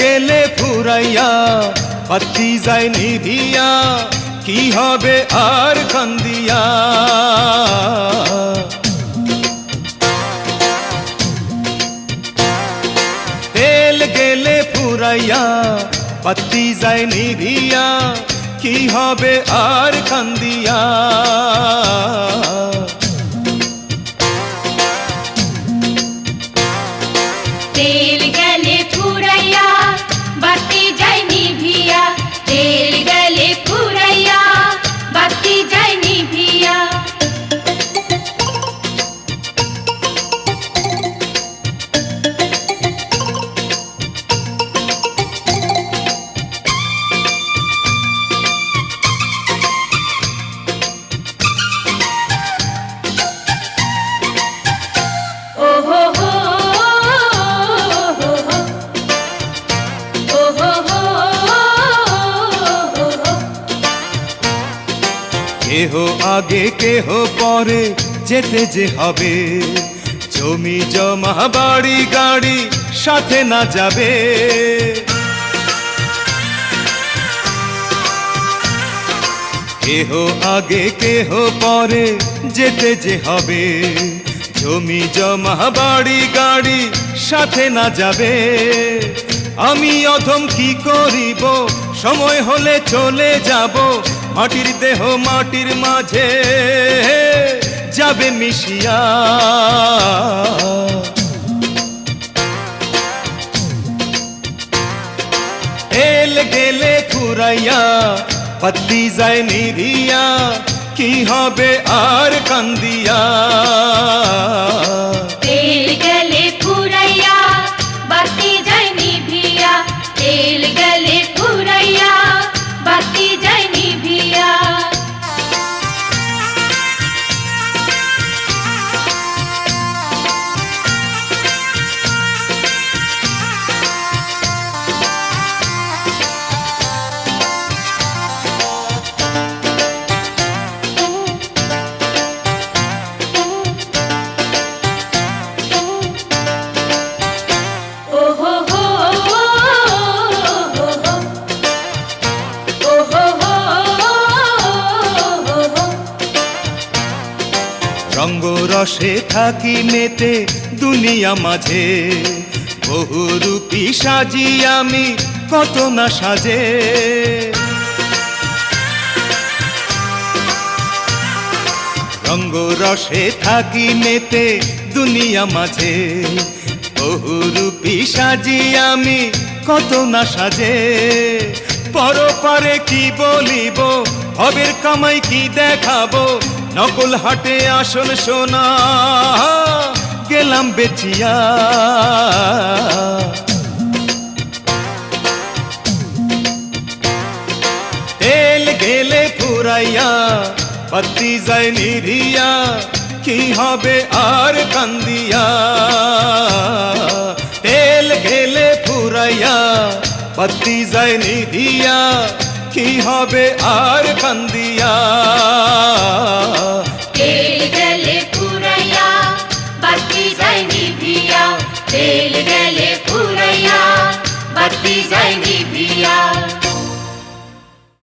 গেলে ফুরাইয়া বাতি যায় নিভিয়া কি হবে আর কান্দিয়া তেল গেলে ফুরাইয়া বাতি যায় নিভিয়া কি হবে আর কান্দিয়া কেহ আগে, কেহ পরে যেতে যে হবে। জমি, জমা, বাড়ি, গাড়ি সাথে না যাবে। কেহ আগে, কেহ পরে যেতে যে হবে। জমি, জমা, বাড়ি, গাড়ি সাথে না যাবে। আমি অধম কি করিব? সময় হলে চলে যাব। মাটির দেহ মাটির মাঝে যাবে মিশিয়া এল গেলে ফুরাইয়া পত্তি যায় নিভিয়া কি হবে আর কান্দিয়া রসে থাকি মেতে দুনিয়া মাঝে। বহু রূপী সাজি আমি, কত না সাজে। রঙ্গ রসে থাকি মেতে দুনিয়া মাঝে। বহু রূপী সাজি আমি, কত না সাজে। পরপারে কি বলিব হবের কামাই কি দেখাবো নকল হাটে আসল সোনা, গেলাম বেচিয়া। তেল গেলে ফুরাইয়া পত্তি যায় নিভিয়া কি হবে আর কান্দিয়া। তেল গেলে ফুরাইয়া পত্তি যায় নিভিয়া কি হবে আর কান্দিয়া বাতি যায় নিভিয়া।